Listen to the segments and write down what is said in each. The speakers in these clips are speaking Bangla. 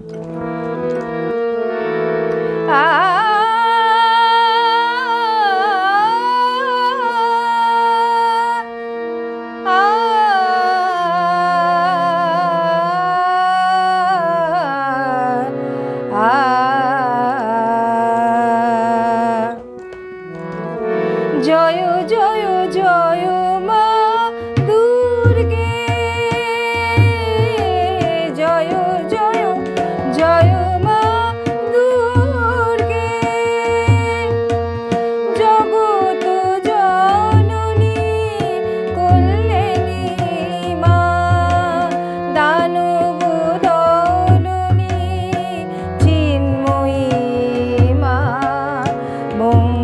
Música voz.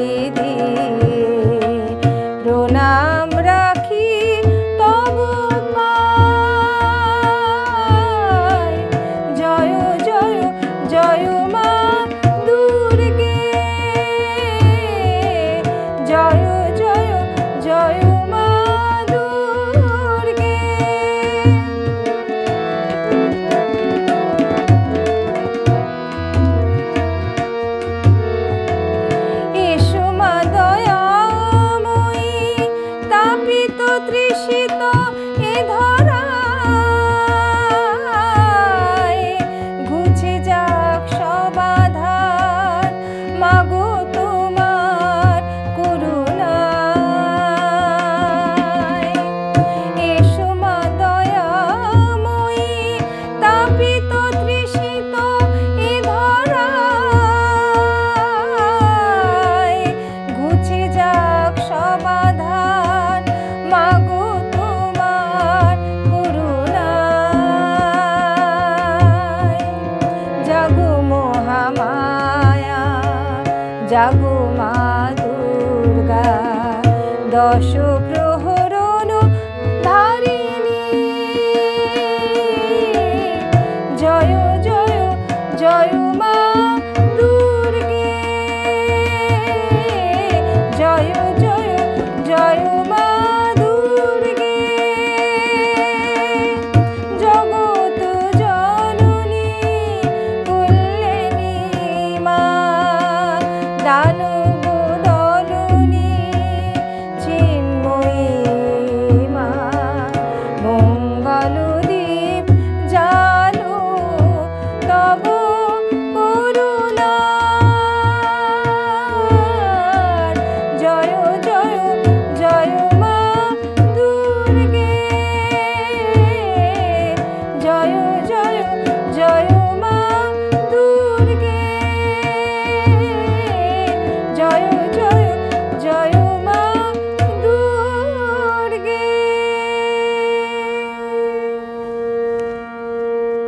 করে দে তৃষিত এ ধর জাগো মা দুর্গা। দশ প্রহরণ ধারিণী। জয় জয় জয় মা